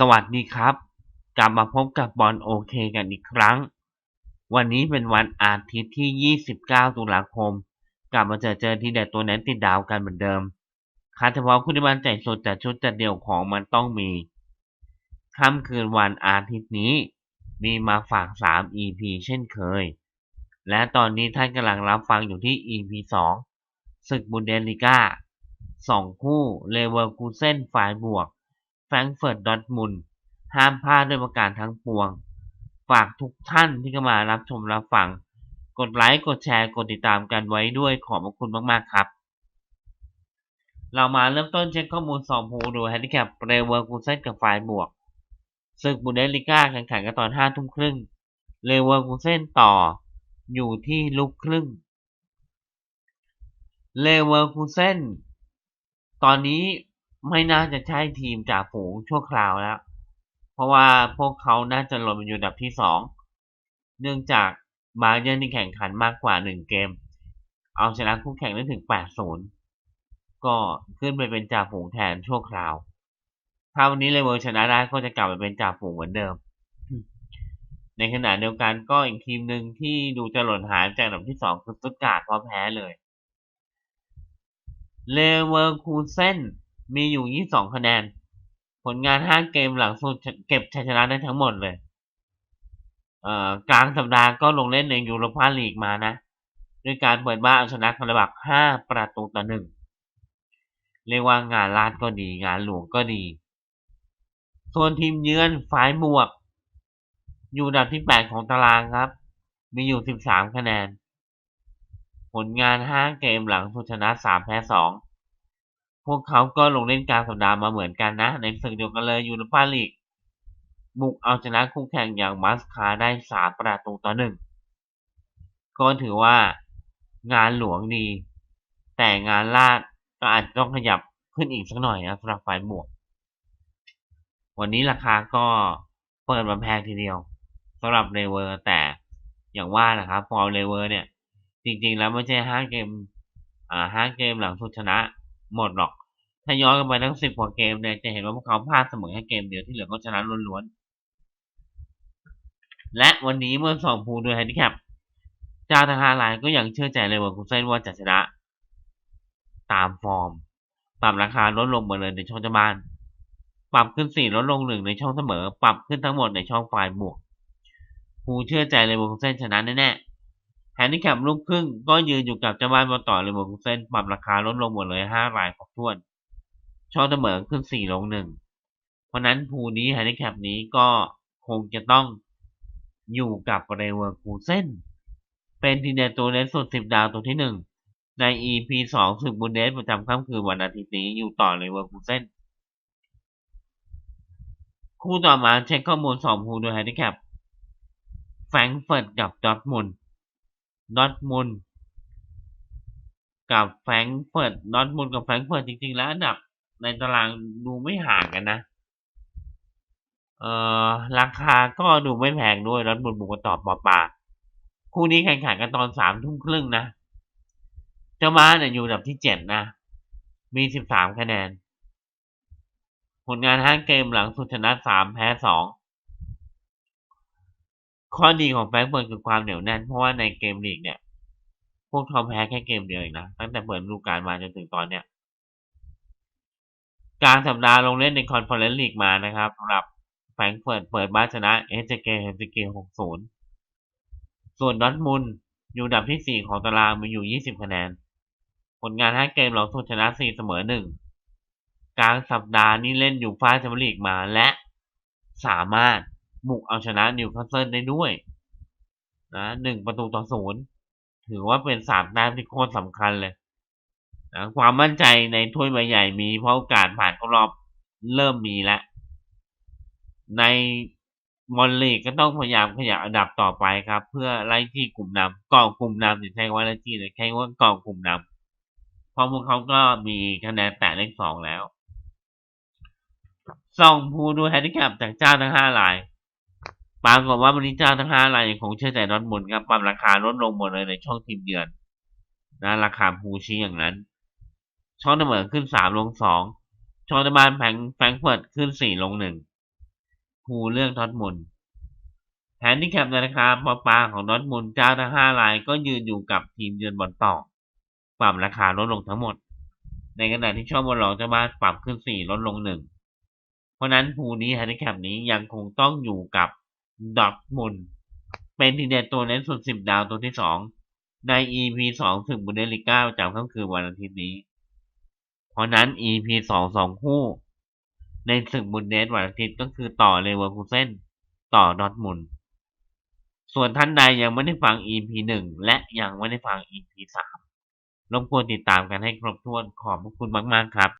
สวัสดีครับ กลับมาพบกับบอลโอเคกันอีกครั้ง วันนี้เป็นวันอาทิตย์ที่ 29 ตุลาคม กลับมาเจอเจอทีเด็ดตัวนั้นติดดาวกันเหมือนเดิมคาเฉพาะคุณที่มันใจสดแต่ชุดจัดเดี่ยวของมันต้องมีค่ำคืนวันอาทิตย์นี้ มีมาฝาก 3 EP เช่นเคย และตอนนี้ท่านกำลังรับฟังอยู่ที่ EP 2ศึกบุนเดสลิก้า2คู่เลเวอร์คูเซนฝ่ายบวก แฟรงก์เฟิร์ตดอร์ทมุนด์ห้ามพลาดด้วยประการทั้งปวง ฝากทุกท่านที่เข้ามารับชมรับฟัง กดไลค์ กดแชร์ กดติดตามกันไว้ด้วยขอบพระคุณมาก ๆ ครับ เรามาเริ่มต้นเช็คข้อมูลสองผูดูแฮนดิแคปเรเวอร์คูเซนกับฝ่ายบวกศึกบุนเดสลิก้าแข่งขันกันตอนห้าทุ่มครึ่งเลเวอร์คูเซนต่ออยู่ที่ลุกครึ่ง เลเวอร์คูเซนตอนนี้ ไม่น่าจะใช่ทีมจ่าฝูงชั่วคราวแล้ว เพราะว่าพวกเขาน่าจะลงมาอยู่อันดับที่สองเนื่องจากบาเยอร์นี่แข่งขันมากกว่าหนึ่งเกม เอาชนะคู่แข่งได้ถึง 8-0 ก็ขึ้นไปเป็นจ่าฝูงแทนชั่วคราว ถ้าวันนี้เลเวอร์ชนะได้ก็จะกลับไปเป็นจ่าฝูงเหมือนเดิม ในขณะเดียวกันก็อีกทีมหนึ่งที่ดูจะหล่นหายจากอันดับที่สองคือสตุตการ์ดเพราะแพ้เลย เลเวอร์คูเซน มีอยู่ 22 คะแนน ผลงาน 5 เกมหลังสุดเก็บชัยชนะได้ทั้งหมดเลยเอ่อกลางสัปดาห์ก็ลงเล่นในยูโรปาลีกมานะ ด้วยการเปิดบ้านเอาชนะคาราบัก 5 ประตูต่อหนึ่งเรียกว่างานลาดก็ดี งานหลวงก็ดี ส่วนทีมเยือนฝ่ายบวก อยู่อันดับที่ 8 ของตารางครับ มีอยู่ 13 คะแนน ผลงาน 5 เกมหลังสุดชนะ 3 แพ้ 2 พวกเขาก็ลงเล่นกลางสัปดาห์มาเหมือนกันนะ ในศึกเดียวกันเลยยูโรปาลีกบุกเอาชนะคู่แข่งอย่างมาสคาได้สามประตูต่อหนึ่งก็ถือว่างานหลวงดี แต่งานลาดก็อาจต้องขยับขึ้นอีกสักหน่อยนะสำหรับฝ่ายบวก วันนี้ราคาก็เปิดมาแพงทีเดียวสำหรับเลเวอร์ แต่อย่างว่านะครับพอร์เลเวอร์เนี่ย จริงๆแล้วไม่ใช่ห้าเกมอ่าห้าเกมหลังสุดชนะ หมดหรอก ถ้าย้อนกันไปทั้งสิบกว่าเกมเนี่ยจะเห็นว่าพวกเขาพลาดเสมอแค่เกมเดียวที่เหลือก็ชนะล้วนๆ และวันนี้เมื่อสองพูโดยแฮนดิแคปเจ้าทางฮาไลน์ก็ยังเชื่อใจเลยว่าคุณเซนว่าจะชนะ ตามฟอร์ม ปรับราคาลดลงมดเลยในช่องจะบ้าน ปรับขึ้นสี่ลดลงหนึ่งในช่องเสมอ ปรับขึ้นทั้งหมดในช่องฝ่ายบวกผูเชื่อใจเลยว่าคุณเซนชนะแน่ๆ แฮนดิแคปลูกครึ่งก็ยืนอยู่กับเจ้าบ้านมาต่อเลยหมดเส้นปรับราคาลดลงหมดเลยห้ารายครบถ้วน ช่องเสมอขึ้นสี่ลงหนึ่งเพราะนั้นภูนี้แฮนดิแคปนี้ก็คงจะต้องอยู่กับเรเวอร์คูเซนเป็นทีเด็ดตัวเล่นสุดสิบดาวตัวที่หนึ่งใน EP สองสึกบุนเดสประจำค่ำคืนวันอาทิตย์นี้อยู่ต่อเรเวอร์คูเซนคู่ต่อมาเช็คข้อมูลสองภูโดยแฮนดิแคปแฟรงเฟิร์ตกับดอทมุนด์ ดอทมุนกับแฟรงเฟิร์ตดอทมุนกับแฟรงเฟิร์ตจริง ๆ แล้วอันดับในตารางดูไม่ห่างกันนะ เอ่อราคาก็ดูไม่แพงด้วยดอทมุนบุกตอบปอปาคู่นี้แข่งขันกันตอนสามทุ่มครึ่งนะ เจ้ามาเนี่ยอยู่อันดับที่เจ็ดนะ มีสิบสามคะแนน ผลงานห้าเกมหลังสุดชนะสามแพ้สอง ข้อดีของแฟรงก์เฟิร์ตคือความเหนียวแน่น เพราะว่าในเกมลีกเนี่ย พวกเขาแพ้แค่เกมเดียวเองนะ ตั้งแต่เปิดฤดูกาลมาจนถึงตอนเนี้ยการสัปดาห์ลงเล่นในคอนเฟอเรนซ์ลีกมานะครับสำหรับแฟรงก์เฟิร์ตเปิดบ้านชนะเอสเกเฮสเกหกศูนย์ส่วนดอทมุนอยู่ดับที่สี่ของตารางมีอยู่ยี่สิบคะแนน ผลงานห้าเกมหลังสุดชนะสี่เสมอหนึ่งกลางสัปดาห์นี้เล่นอยู่ฟ้าแชมเปี้ยนลีกมาและสามารถ บุกเอาชนะนิวคาสเซิลได้ด้วยนะหนึ่งประตูต่อศูนย์ถือว่าเป็นสามแต้มที่โคตรสำคัญเลยนะความมั่นใจในถ้วยใบใหญ่มีเพราะโอกาสผ่านเข้ารอบเริ่มมีแล้ว ในมอลลีกก็ต้องพยายามขยับอันดับต่อไปครับ เพื่อไล่ที่กลุ่มนำกองกลุ่มนำอย่าใช้ว่าไล่ที่เลยแค่ว่ากองกลุ่มนำเพราะพวกเขาก็มีคะแนนแตะเลขสองแล้วส่องผู้ดูแฮนดิแคปจากเจ้าทั้งห้าราย ปรากฏว่าบริจาคทั้งห้ารายยังคงเชื่อใจดอทมุนครับปรับราคาลดลงหมดเลยในช่องทีมเดือนนะราคาภูชี้อย่างนั้น ช่องเสมอขึ้นสามลงสองช่องตะบานแผงแฟงเฟิร์ตขึ้นสี่ลงหนึ่งภูเลือกดอร์ทมุนแฮนดิแคปในราคาปอปาของดอร์ทมุนเจ้าทั้งห้ารายก็ยืนอยู่กับทีมเยือนบอลต่อปรับราคาลดลงทั้งหมด ในขณะที่ช่องบอลรองเจ้าบ้านปรับขึ้นสี่ลดลงหนึ่งเพราะนั้นภูนี้แฮนดิแคปนี้ยังคงต้องอยู่กับ ดอทมุนเป็นทีเด็ดตัวเน้นสุดสิบดาวตัวที่สองใน EP สองถึงบุนเดลิก้าประจำค่ำคืนวันอาทิตย์นี้ เพราะนั้น EP สองสองคู่ ในศึกบุนเดสวันอาทิตย์ก็คือต่อเลเวอร์คูเซนต่อดอทมุนส่วนท่านใดยังไม่ได้ฟัง EP หนึ่งและยังไม่ได้ฟัง EP สามรบกวนติดตามกันให้ครบถ้วนขอบพระคุณมาก ๆ ครับ